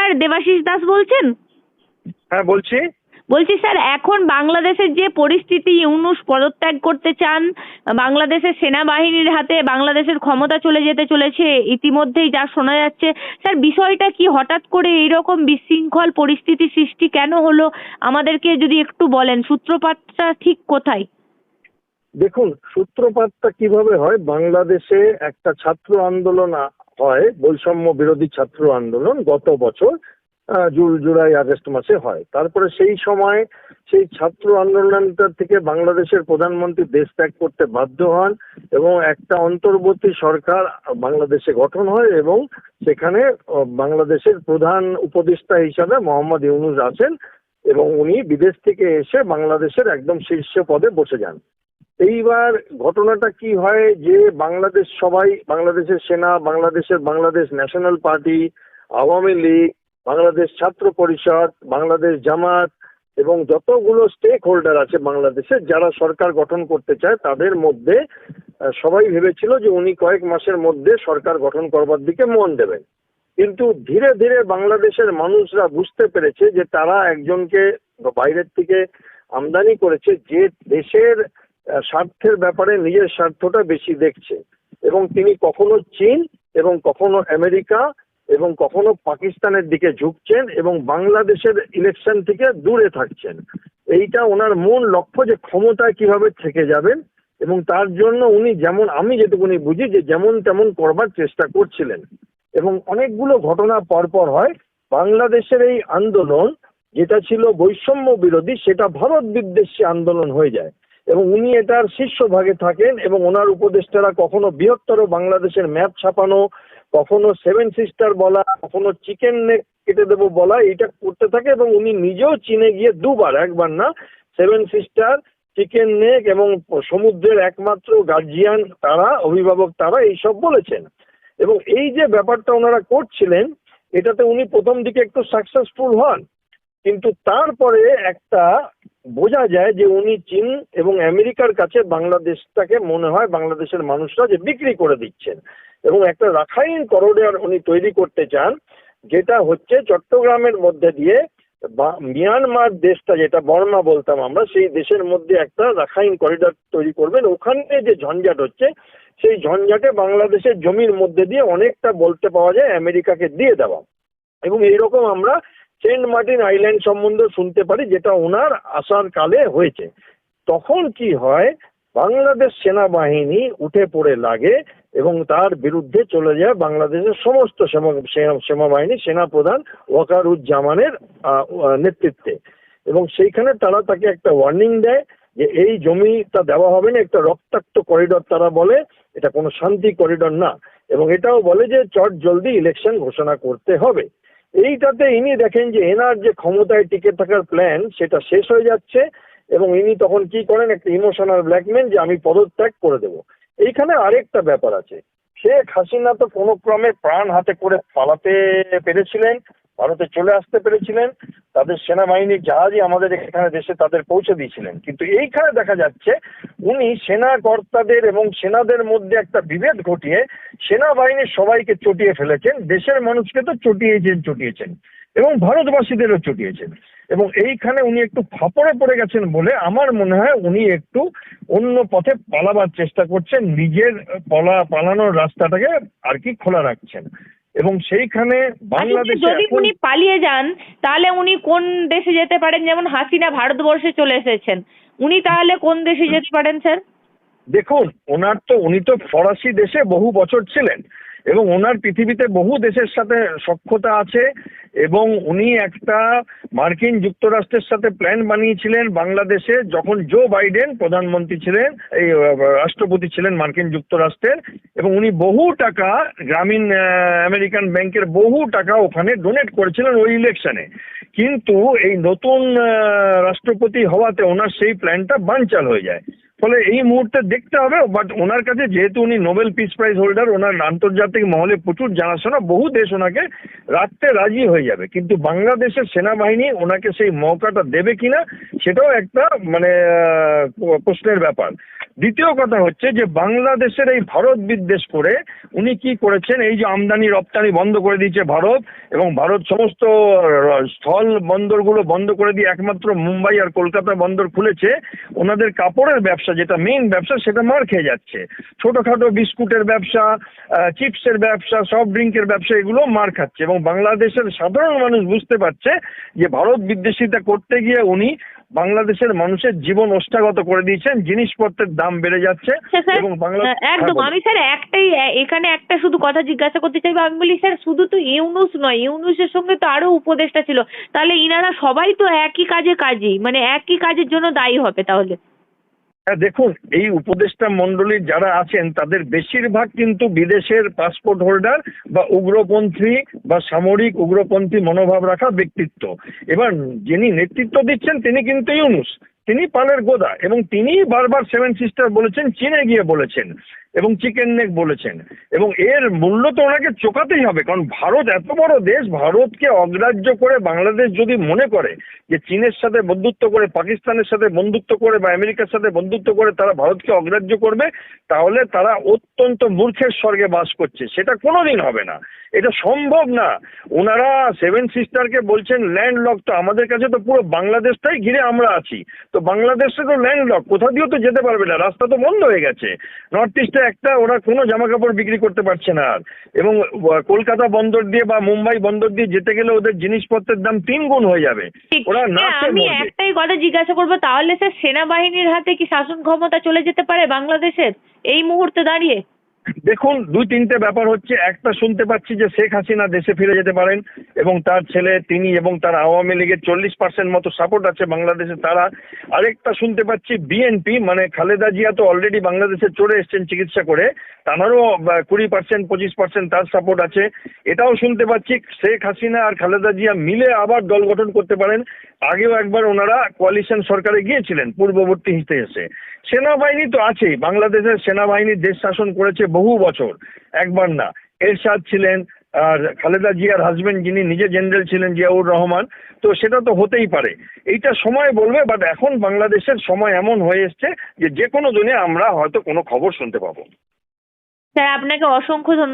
Sir Debashis Das বলছেন? হ্যাঁ বলছি। বলছি স্যার এখন বাংলাদেশের যে পরিস্থিতি ইউনুস পদত্যাগ করতে চান বাংলাদেশের সেনাবাহিনীর হাতে বাংলাদেশের ক্ষমতা চলে যেতে চলেছে ইতিমধ্যেই যা শোনা যাচ্ছে। স্যার বিষয়টা কি? হঠাৎ করে এইরকম বিশৃঙ্খল পরিস্থিতি সৃষ্টি কেন হলো? আমাদেরকে যদি একটু বলেন সূত্রপাতটা ঠিক কোথায়? দেখুন সূত্রপাতটা কীভাবে হয়? বাংলাদেশে একটা ছাত্র আন্দোলন হয়। বৈষম্য বিরোধী ছাত্র আন্দোলন গত বছর জুলাই, আগস্ট মাসে হয়। তারপরে সেই সময় সেই ছাত্র আন্দোলনটা থেকে বাংলাদেশের প্রধানমন্ত্রী দেশ ত্যাগ করতে বাধ্য হন এবং একটা অন্তর্বর্তী সরকার বাংলাদেশে গঠন হয় এবং সেখানে বাংলাদেশের প্রধান উপদেষ্টা হিসাবে মোহাম্মদ ইউনুস আছেন এবং উনি বিদেশ থেকে এসে বাংলাদেশের একদম শীর্ষ পদে বসে যান। এইবার ঘটনাটা কি হয় যে বাংলাদেশ সবাই, বাংলাদেশের সেনা, বাংলাদেশের বাংলাদেশ ন্যাশনাল পার্টি, আওয়ামী লীগ, বাংলাদেশ ছাত্র পরিষদ, বাংলাদেশ জামাত এবং যতগুলো স্টেক হোল্ডার আছে বাংলাদেশে, যারা সরকার গঠন করতে চায়, তাদের মধ্যে সবাই ভেবেছিল যে উনি কয়েক মাসের মধ্যে সরকার গঠন করবার দিকে মন দেবেন। কিন্তু ধীরে ধীরে বাংলাদেশের মানুষরা বুঝতে পেরেছে যে তারা একজনকে বাইরের থেকে আমদানি করেছে, যে দেশের স্বার্থের ব্যাপারে নিজের স্বার্থটা বেশি দেখছে। এবং তিনি কখনো চীন এবং কখনো আমেরিকা এবং কখনো পাকিস্তানের দিকে ঝুঁকছেন এবং বাংলাদেশের ইলেকশন থেকে দূরে থাকছেন। এইটা ওনার মূল লক্ষ্য যে ক্ষমতায় কীভাবে থেকে যাবেন এবং তার জন্য উনি যেমন, আমি যেটুকুনি বুঝি যে যেমন তেমন করবার চেষ্টা করছিলেন। এবং অনেকগুলো ঘটনা পরপর হয়। বাংলাদেশের এই আন্দোলন, যেটা ছিল বৈষম্য বিরোধী, সেটা ভারত বিদ্বেষী আন্দোলন হয়ে যায়। এবং উনি এটার শীর্ষভাগে থাকেন এবং ওনার উপদেষ্টারা কখনো বৃহত্তর বাংলাদেশের ম্যাপ ছাপানো, কখনো সেভেন সিস্টার বলা, কখনো চিকেন নেক কেটে দেবো বলা এটা করতে থাকে এবং উনি নিজেও চীনে গিয়ে দুবার, একবার না, সেভেন সিস্টার, চিকেন নেক এবং সমুদ্রের একমাত্র গার্জিয়ান তারা, অভিভাবক তারা এইসব বলেছেন। এবং এই যে ব্যাপারটা ওনারা করছিলেন, এটাতে উনি প্রথম দিকে একটু সাকসেসফুল হন, কিন্তু তারপরে একটা বোঝা যায় যে উনি চীন এবং আমেরিকার কাছে বাংলাদেশটাকে মনে হয় বাংলাদেশের মানুষরা যে বিক্রি করে দিচ্ছেন। এবং একটা রাখাইন করিডোর উনি তৈরি করতে চান, যেটা হচ্ছে চট্টগ্রামের মধ্যে দিয়ে মিয়ানমার দেশটা যেটা বর্মা বলতাম আমরা, সেই দেশের মধ্যে একটা রাখাইন করিডোর তৈরি করবেন। ওখানে যে ঝঞ্ঝাট হচ্ছে, সেই ঝঞ্ঝাটে বাংলাদেশের জমির মধ্যে দিয়ে অনেকটা বলতে পাওয়া যায় আমেরিকাকে দিয়ে দেওয়া। এবং এইরকম আমরা সেন্ট মার্টিন আইল্যান্ড সম্বন্ধে শুনতে পারি, যেটা ওনার আসার কালে হয়েছে। তখন কি হয়, বাংলাদেশ সেনাবাহিনী উঠে পড়ে লাগে এবং তার বিরুদ্ধে চলে যায় বাংলাদেশের সমস্ত সেনা- সেনা- সেনাবাহিনী, সেনাপ্রধান ওয়াকারুজ্জামানের নেতৃত্বে। এবং সেইখানে তারা তাকে একটা ওয়ার্নিং দেয় যে এই জমিটা দেওয়া হবে না, একটা রক্তাক্ত করিডর তারা বলে, এটা কোনো শান্তি করিডর না। এবং এটাও বলে যে চট জলদি ইলেকশন ঘোষণা করতে হবে। এইটাতে ইনি দেখেন যে এনার যে ক্ষমতায় টিকে থাকার প্ল্যান সেটা শেষ হয়ে যাচ্ছে এবং ইনি তখন কি করেন, একটা ইমোশনাল ব্ল্যাকমেন যে আমি পদত্যাগ করে দেব। এইখানে আরেকটা ব্যাপার আছে। শেখ হাসিনা তো কোনো ক্রমে প্রাণ হাতে করে পালাতে পেরেছিলেন ভারতে চলে আসতে পেরেছিলেন, তাদের সেনাবাহিনীর জাহাজই আমাদের এখানে দেশে তাদের পৌঁছে দিয়েছিলেন। কিন্তু এইখানে দেখা যাচ্ছে, উনি সেনা কর্তাদের এবং সেনাদের মধ্যে একটা বিভেদ ঘটিয়ে সেনাবাহিনীর সবাইকে চটিয়ে ফেলেছেন, দেশের মানুষকে তো চটিয়েছেন চটিয়েছেন এবং ভারতবাসীদেরও চটিয়েছেন। এবং এইখানে উনি একটু ফাপড়ে পড়ে গেছেন বলে আমার মনে হয় উনি একটু অন্য পথে পালাবার চেষ্টা করছেন, নিজের পলা, পালানোর রাস্তাটাকে আর কি খোলা রাখছেন। এবং সেইখানে আচ্ছা, বাংলাদেশে যদি উনি পালিয়ে যান তাহলে উনি কোন দেশে যেতে পারেন? যেমন হাসিনা ভারতবর্ষে চলে এসেছেন। উনি তাহলে কোন দেশে যেতে পারেন স্যার? দেখুন ওনার তো উনি তো ফরাসি দেশে বহু বছর ছিলেন এবং ওনার পৃথিবীতে বহু দেশের সাথে সক্ষতা আছে। এবং উনি একটা মার্কিন যুক্তরাষ্ট্রের সাথে প্ল্যান বানিয়েছিলেন বাংলাদেশে যখন জো বাইডেন প্রধানমন্ত্রী ছিলেন, এই রাষ্ট্রপতি ছিলেন মার্কিন যুক্তরাষ্ট্রের, এবং উনি বহু টাকা গ্রামীণ আমেরিকান ব্যাংকের বহু টাকা ওখানে ডোনেট করেছিলেন ওই ইলেকশনে কিন্তু এই নতুন রাষ্ট্রপতি হওয়াতে ওনার সেই প্ল্যানটা বানচাল হয়ে যায়। ফলে এই মুহূর্তে দেখতে হবে বাট ওনার কাছে যেহেতু উনি নোবেল পিস প্রাইজ হোল্ডার ওনার আন্তর্জাতিক মহলে প্রচুর জানাশোনা, বহু দেশ ওনাকে রাখতে রাজি হয়ে যাবে। কিন্তু বাংলাদেশের সেনাবাহিনী ওনাকে সেই মৌকাটা দেবে কিনা, সেটাও একটা মানে প্রশ্নের ব্যাপার। দ্বিতীয় কথা হচ্ছে যে বাংলাদেশের এই ভারত বিদ্বেষ করে উনি কি করেছেন? এই যে আমদানি, রপ্তানি বন্ধ করে দিয়েছে ভারত এবং ভারত সমস্ত স্থল বন্দরগুলো বন্ধ করে দিয়ে একমাত্র মুম্বাই আর কলকাতা বন্দর খুলেছে। ওনাদের কাপড়ের ব্যবসা, যেটা মেইন ব্যবসা, সেটা মার খেয়ে যাচ্ছে। ছোটখাটো বিস্কুটের ব্যবসা চিপসের ব্যবসা সফট ড্রিঙ্কের ব্যবসা, এগুলো মার খাচ্ছে এবং বাংলাদেশের সাধারণ মানুষ বুঝতে পারছে যে ভারত বিদ্বেষিতা করতে গিয়ে উনি বাংলাদেশের মানুষের জীবন অষ্টাগত করে দিয়েছেন জিনিসপত্রের দাম বেড়ে যাচ্ছে এবং বাংলা একদম। হ্যাঁ, আমি স্যার একটাই এখানে একটা শুধু কথা জিজ্ঞাসা করতে চাইব আমি বলি স্যার শুধু তো ইউনুস নয় ইউনুসের সঙ্গে তো আরও উপদেশটা ছিল। তাহলে ইনারা সবাই তো একই কাজে কাজী মানে একই কাজের জন্য দায়ী হবে তাহলে। হ্যাঁ দেখুন, এই উপদেষ্টা মন্ডলীর যারা আছেন, তাদের বেশিরভাগ কিন্তু বিদেশের পাসপোর্ট হোল্ডার বা উগ্রপন্থী বা সামরিক উগ্রপন্থী মনোভাব রাখা ব্যক্তিত্ব। এবার যিনি নেতৃত্ব দিচ্ছেন, তিনি কিন্তু ইউনুস। তিনি পালের গোদা এবং তিনি বারবার সেভেন সিস্টার বলেছেন, চীনে গিয়ে বলেছেন। এবং চিকেন নেক বলেছেন। এবং এর মূল্য তো ওনাকে চোকাতেই হবে, কারণ ভারত এত বড় দেশ, ভারতকে অগ্রাহ্য করে বাংলাদেশ যদি মনে করে যে চীনের সাথে বন্ধুত্ব করে, পাকিস্তানের সাথে বন্ধুত্ব করে বা আমেরিকার সাথে বন্ধুত্ব করে তারা ভারতকে অগ্রাহ্য করবে, তাহলে তারা অত্যন্ত মূর্খের স্বর্গে বাস করছে। সেটা কোনোদিন হবে না। এটা সম্ভব না। ওনারা সেভেন সিস্টারকে বলছেন ল্যান্ড লক তো আমাদের কাছে তো পুরো বাংলাদেশটাই ঘিরে আমরা আছি। তো বাংলাদেশে তো ল্যান্ড লক কোথা দিয়েও তো যেতে পারবে না। রাস্তা তো বন্ধ হয়ে গেছে। নর্থ ইস্টে একটা ওরা কোনো জামা কাপড় বিক্রি করতে পারছে না আর। এবং কলকাতা বন্দর দিয়ে বা মুম্বাই বন্দর দিয়ে যেতে গেলে ওদের জিনিসপত্রের দাম তিন গুণ হয়ে যাবে। ওরা না নাচে আমি একটাই কথা জিজ্ঞাসা করব তাহলে স্যার সেনাবাহিনীর হাতে কি শাসন ক্ষমতা চলে যেতে পারে বাংলাদেশের? এই মুহূর্তে দাঁড়িয়ে। দেখুন, দুই তিনটে ব্যাপার হচ্ছে, একটা শুনতে পাচ্ছি যে শেখ হাসিনা দেশে ফিরে যেতে পারেন এবং তার ছেলে, তিনি এবং তার আওয়ামী লীগের চল্লিশ পার্সেন্ট মতো সাপোর্ট আছে বাংলাদেশে, তারা আরেকটা শুনতে পাচ্ছি বিএনপি মানে খালেদা জিয়া তো অলরেডি বাংলাদেশে চলে এসছেন চিকিৎসা করে, তাঁরও কুড়ি পার্সেন্ট পঁচিশ পার্সেন্ট তার সাপোর্ট আছে। এটাও শুনতে পাচ্ছি, শেখ হাসিনা আর খালেদা জিয়া মিলে আবার দল গঠন করতে পারেন। আগেও একবার ওনারা কোয়ালিশন সরকারে গিয়েছিলেন, পূর্ববর্তী হিসেবে এসে। সেনাবাহিনী তো আছেই, বাংলাদেশের সেনাবাহিনী দেশ শাসন করেছে বহু বছর, একবার না। এরশাদ ছিলেন, আর খালেদা জিয়ার হাজবেন্ড যিনি, নিজে জেনারেল ছিলেন জিয়াউর রহমান। তো সেটা তো হতেই পারে। এইটা সময় বলবে বাট এখন বাংলাদেশের সময় এমন হয়ে এসছে যে যে কোনো দিনে আমরা হয়তো কোনো খবর শুনতে পাবো। স্যার, আপনাকে অসংখ্য ধন্যবাদ।